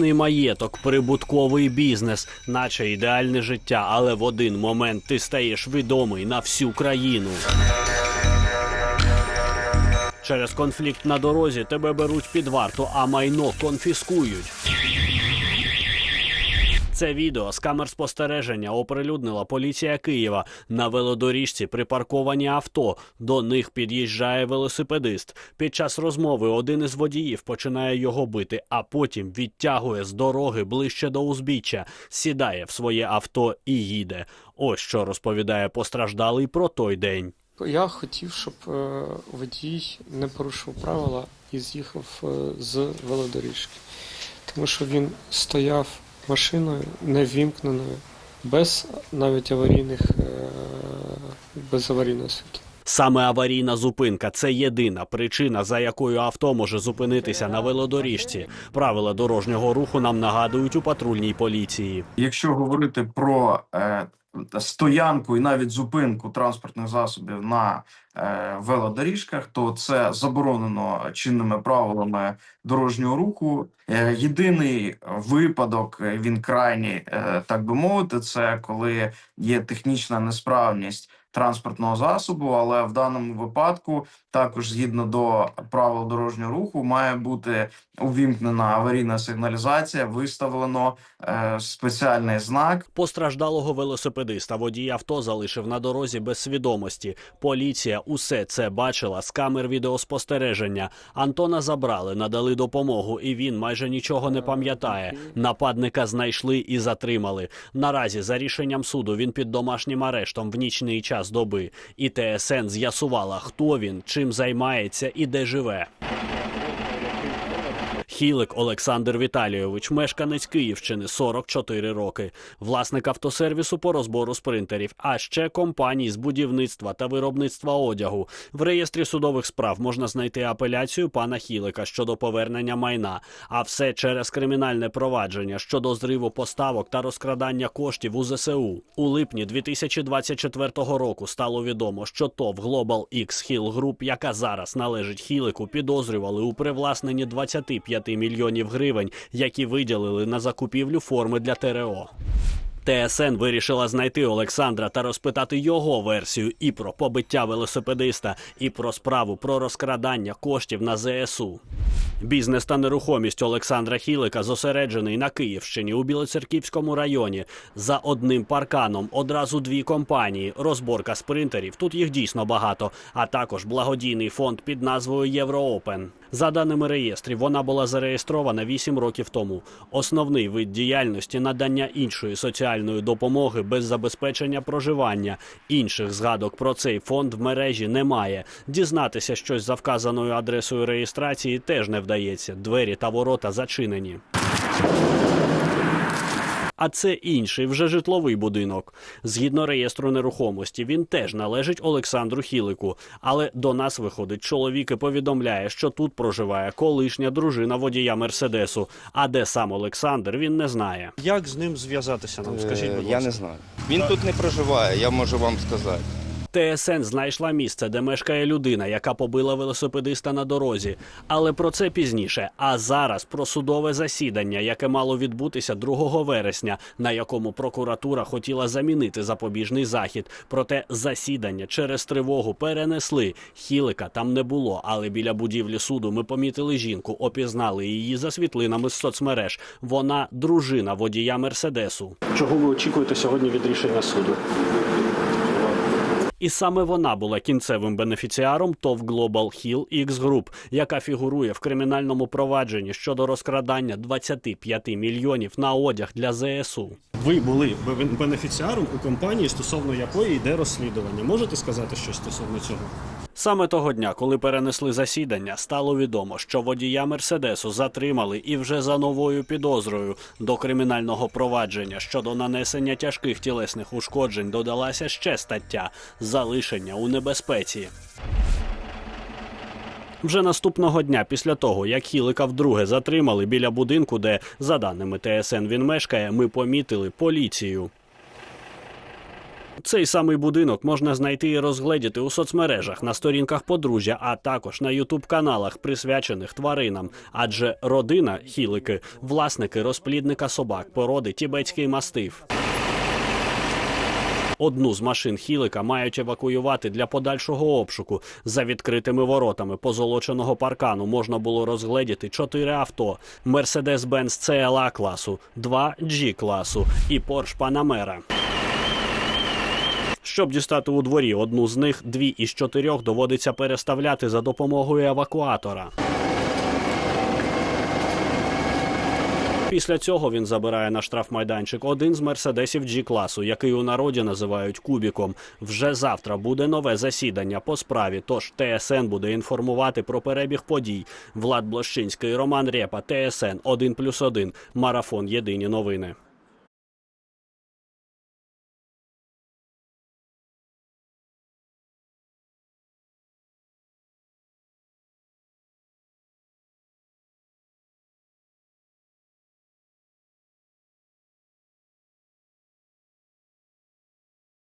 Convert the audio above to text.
розкішний маєток, прибутковий бізнес, наче ідеальне життя, але в один момент ти стаєш відомий на всю країну. Через конфлікт на дорозі тебе беруть під варту, а майно конфіскують. Це відео з камер спостереження оприлюднила поліція Києва. На велодоріжці припарковані авто. До них під'їжджає велосипедист. Під час розмови один із водіїв починає його бити, а потім відтягує з дороги ближче до узбіччя, сідає в своє авто і їде. Ось що розповідає постраждалий про той день. Я хотів, щоб е, водій не порушив правила і з'їхав е, з велодоріжки, тому що він стояв машиною невімкненою, без навіть аварійних, е, без аварійного світла. Саме аварійна зупинка це єдина причина, за якою авто може зупинитися на велодоріжці. Правила дорожнього руху нам нагадують у патрульній поліції. Якщо говорити про е, стоянку і навіть зупинку транспортних засобів на е, велодоріжках, то це заборонено чинними правилами дорожнього руху. Е, єдиний випадок, е, він крайній, е, так би мовити, це коли є технічна несправність транспортного засобу, але в даному випадку, також згідно до правил дорожнього руху, має бути увімкнена аварійна сигналізація, виставлено е, спеціальний знак. Постраждалого велосипедиста водій авто залишив на дорозі без свідомості. Поліція усе це бачила з камер відеоспостереження. Антона забрали, надали допомогу, і він майже нічого не пам'ятає. Нападника знайшли і затримали. Наразі за рішенням суду він під домашнім арештом в нічний час доби. І ТСН з'ясувала, хто він, чим займається і де живе. Хілик Олександр Віталійович, мешканець Київщини, 44 роки, власник автосервісу по розбору спринтерів, а ще компаній з будівництва та виробництва одягу. В реєстрі судових справ можна знайти апеляцію пана Хілика щодо повернення майна, а все через кримінальне провадження щодо зриву поставок та розкрадання коштів у ЗСУ. У липні 2024 року стало відомо, що ТОВ Global X Hill Group, яка зараз належить Хілику, підозрювали у привласненні 25 мільйонів гривень, які виділили на закупівлю форми для ТРО. ТСН вирішила знайти Олександра та розпитати його версію і про побиття велосипедиста, і про справу про розкрадання коштів на ЗСУ. Бізнес та нерухомість Олександра Хілика зосереджений на Київщині у Білоцерківському районі. За одним парканом одразу дві компанії. Розборка спринтерів. Тут їх дійсно багато, а також благодійний фонд під назвою Євроопен. За даними реєстрів, вона була зареєстрована 8 років тому. Основний вид діяльності надання іншої соціальної допомоги без забезпечення проживання. Інших згадок про цей фонд в мережі немає. Дізнатися щось за вказаною адресою реєстрації теж не вдається. Двері та ворота зачинені. А це інший вже житловий будинок. Згідно реєстру нерухомості, він теж належить Олександру Хілику. Але до нас виходить чоловік і повідомляє, що тут проживає колишня дружина водія Мерседесу. А де сам Олександр, він не знає. Як з ним зв'язатися нам? Скажіть, будь ласка. Я не знаю. Він тут не проживає, я можу вам сказати. ТСН знайшла місце, де мешкає людина, яка побила велосипедиста на дорозі. Але про це пізніше. А зараз про судове засідання, яке мало відбутися 2 вересня, на якому прокуратура хотіла замінити запобіжний захід. Проте засідання через тривогу перенесли. Хілика там не було, але біля будівлі суду ми помітили жінку, опізнали її за світлинами з соцмереж. Вона дружина водія Мерседесу. Чого ви очікуєте сьогодні від рішення суду? І саме вона була кінцевим бенефіціаром ТОВ Global Hill X Group, яка фігурує в кримінальному провадженні щодо розкрадання 25 мільйонів на одяг для ЗСУ. Ви були бенефіціаром у компанії, стосовно якої йде розслідування. Можете сказати щось стосовно цього? Саме того дня, коли перенесли засідання, стало відомо, що водія Мерседесу затримали і вже за новою підозрою до кримінального провадження щодо нанесення тяжких тілесних ушкоджень додалася ще стаття залишення у небезпеці. Вже наступного дня, після того, як Хілика вдруге затримали біля будинку, де, за даними ТСН, він мешкає, ми помітили поліцію. Цей самий будинок можна знайти і розгледіти у соцмережах на сторінках подружжя, а також на ютуб-каналах, присвячених тваринам. Адже родина хілики, власники розплідника собак породи тібетський мастиф. Одну з машин Хілика мають евакуювати для подальшого обшуку. За відкритими воротами позолоченого паркану можна було розгледіти чотири авто: Mercedes-Benz CLA класу, два G класу і Porsche Panamera. Щоб дістати у дворі одну з них, дві із чотирьох доводиться переставляти за допомогою евакуатора. Після цього він забирає на штрафмайданчик один з мерседесів G-класу, який у народі називають кубіком. Вже завтра буде нове засідання по справі. Тож ТСН буде інформувати про перебіг подій. Влад Блощинський, Роман Рєпа, ТСН 1+,1, Марафон. Єдині новини.